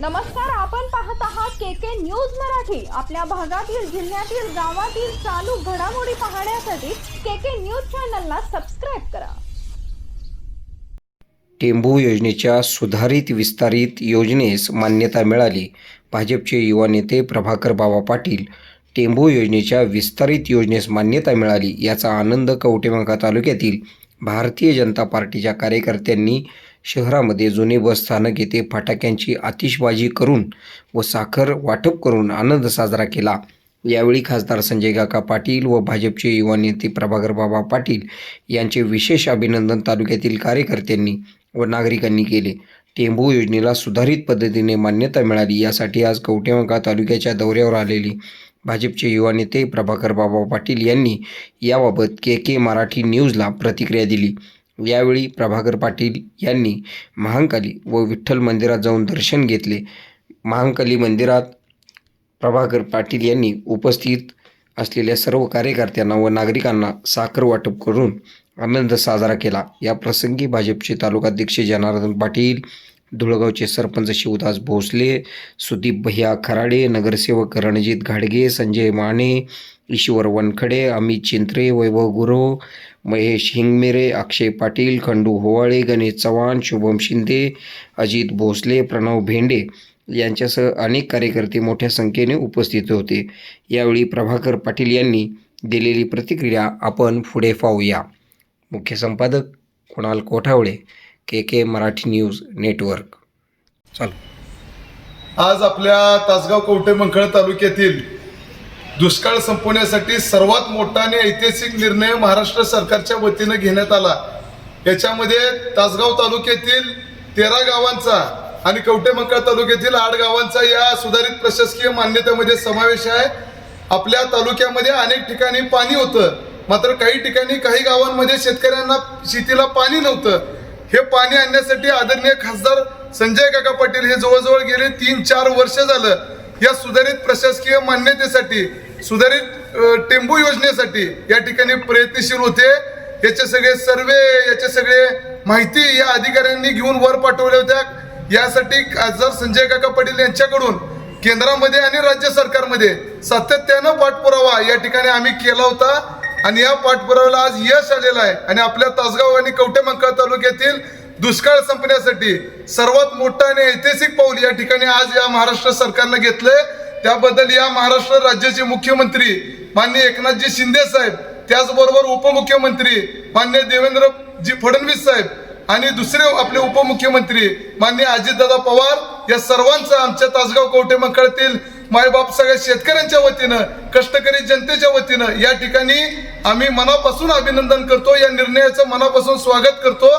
नमस्कार आपण पाहत आहात के के न्यूज मराठी. आपल्या भागातील जिल्ह्यातील गावातील चालू घडामोडी पाहण्यासाठी के के न्यूज चॅनलला सबस्क्राईब करा. टेंभू योजनेच्या सुधारित विस्तारित योजनेस मान्यता मिळाली. भाजपचे युवा नेते प्रभाकर बाबा पाटील टेंभू योजनेच्या विस्तारित योजनेस मान्यता मिळाली याचा आनंद कवटेमंका तालुक्यातील भारतीय जनता पार्टीच्या कार्यकर्त्यांनी शहरामध्ये जुने बस स्थानक येथे फटाक्यांची आतिषबाजी करून व साखर वाटप करून आनंद साजरा केला. यावेळी खासदार संजय काका पाटील व भाजपचे युवा नेते प्रभाकर बाबा पाटील यांचे विशेष अभिनंदन तालुक्यातील कार्यकर्त्यांनी व नागरिकांनी केले. टेंभू योजनेला सुधारित पद्धतीने मान्यता मिळाली. यासाठी आज कवटेमंका तालुक्याच्या दौऱ्यावर आलेली भाजपचे युवा नेते प्रभाकर बाबा पाटील यांनी याबाबत के के मराठी न्यूजला प्रतिक्रिया दिली. यावेळी प्रभाकर पाटील यांनी महांकाली व विठ्ठल मंदिरात जाऊन दर्शन घेतले. महांकाली मंदिरात प्रभाकर पाटील यांनी उपस्थित असलेल्या सर्व कार्यकर्त्यांना व नागरिकांना साखर वाटप करून आनंद साजरा केला. या प्रसंगी भाजपचे तालुकाध्यक्ष जनार्दन पाटील धुळगावचे सरपंच शिवदास भोसले सुदीप भैया खराडे नगरसेवक रणजित घाडगे संजय माने ईश्वर वनखडे अमित चिंत्रे वैभव गुरव महेश हिंगमेरे अक्षय पाटील खंडू होवाळे गणेश चव्हाण शुभम शिंदे अजित भोसले प्रणव भेंडे यांच्यासह अनेक कार्यकर्ते मोठ्या संख्येने उपस्थित होते. यावेळी प्रभाकर पाटील यांनी दिलेली प्रतिक्रिया आपण पुढे पाहूया. मुख्य संपादक Kunal Kothavale K K Marathi news network. चालू. आज आपल्या तासगाव कवठे मंखळ तालुक्यातील दुष्काळ संपवण्यासाठी सर्वात मोठा आणि ऐतिहासिक निर्णय महाराष्ट्र सरकारच्या वतीनं घेण्यात आला. याच्यामध्ये तासगाव तालुक्यातील तेरा गावांचा आणि कवठे मंखळ तालुक्यातील आठ गावांचा या सुधारित प्रशासकीय मान्यतेमध्ये समावेश आहे. आपल्या तालुक्यामध्ये अनेक ठिकाणी पाणी होतं. मात्र काही ठिकाणी काही गावांमध्ये शेतकऱ्यांना शेतीला पाणी नव्हतं. हे पाणी आणण्यासाठी आदरणीय खासदार संजय काका पाटील हे जवळजवळ गेले तीन चार वर्ष झालं. या सुधारित प्रशासकीय मान्यतेसाठी सुधारित टेंबू योजनेसाठी या ठिकाणी प्रयत्नशील होते. याचे सगळे सर्वे याचे सगळे माहिती या अधिकाऱ्यांनी घेऊन वर पाठवल्या होत्या. यासाठी खासदार संजय काका पाटील यांच्याकडून केंद्रामध्ये आणि राज्य सरकारमध्ये सातत्यानं पाठपुरावा या ठिकाणी आम्ही केला होता. आणि या पाठपुराव्याला आज यश आलेलं आहे. आणि आपल्या तासगाव आणि कवटेमंका तालुक्यातील दुष्काळ संपण्यासाठी सर्वात मोठं आणि ऐतिहासिक पाऊल या ठिकाणी आज या महाराष्ट्र सरकारनं घेतलंय. त्याबद्दल या महाराष्ट्र राज्याचे मुख्यमंत्री माननीय एकनाथजी शिंदे साहेब त्याचबरोबर उपमुख्यमंत्री मान्य देवेंद्रजी फडणवीस साहेब आणि दुसरे आपले उपमुख्यमंत्री माननीय अजितदादा पवार या सर्वांचं आमच्या तासगाव कवटे मंकाळातील मायबाप सगळ्या शेतकऱ्यांच्या वतीनं कष्टकरी जनतेच्या वतीनं या ठिकाणी आम्ही मनापासून अभिनंदन करतो या निर्णयाचं मनापासून स्वागत करतो.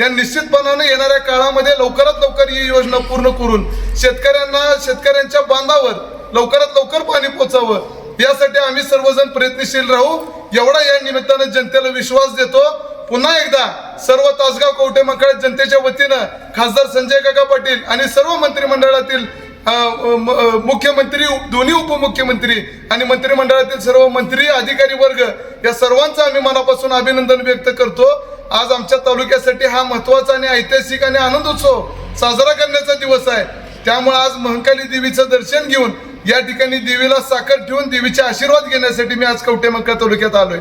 या निश्चितपणाने येणाऱ्या काळामध्ये लवकरात लवकर ही योजना पूर्ण करून शेतकऱ्यांना शेतकऱ्यांच्या बांधावर लवकरात लवकर पाणी पोचावं यासाठी आम्ही सर्वजण प्रयत्नशील राहू. एवढा या निमित्तानं जनतेला विश्वास देतो. पुन्हा एकदा सर्व तासगाव कवटे मंकाळ जनतेच्या वतीनं खासदार संजय काका पाटील आणि सर्व मंत्रिमंडळातील मुख्यमंत्री दोन्ही उपमुख्यमंत्री आणि मंत्रिमंडळातील सर्व मंत्री अधिकारी वर्ग या सर्वांचं आम्ही मनापासून अभिनंदन व्यक्त करतो. आज आमच्या तालुक्यासाठी हा महत्त्वाचा आणि ऐतिहासिक आणि आनंद उत्सव साजरा करण्याचा दिवस आहे. त्यामुळे आज महंकाली देवीचं दर्शन घेऊन या ठिकाणी देवीला साखर ठेवून देवीचे आशीर्वाद घेण्यासाठी मी आज कवटे तालुक्यात आलोय.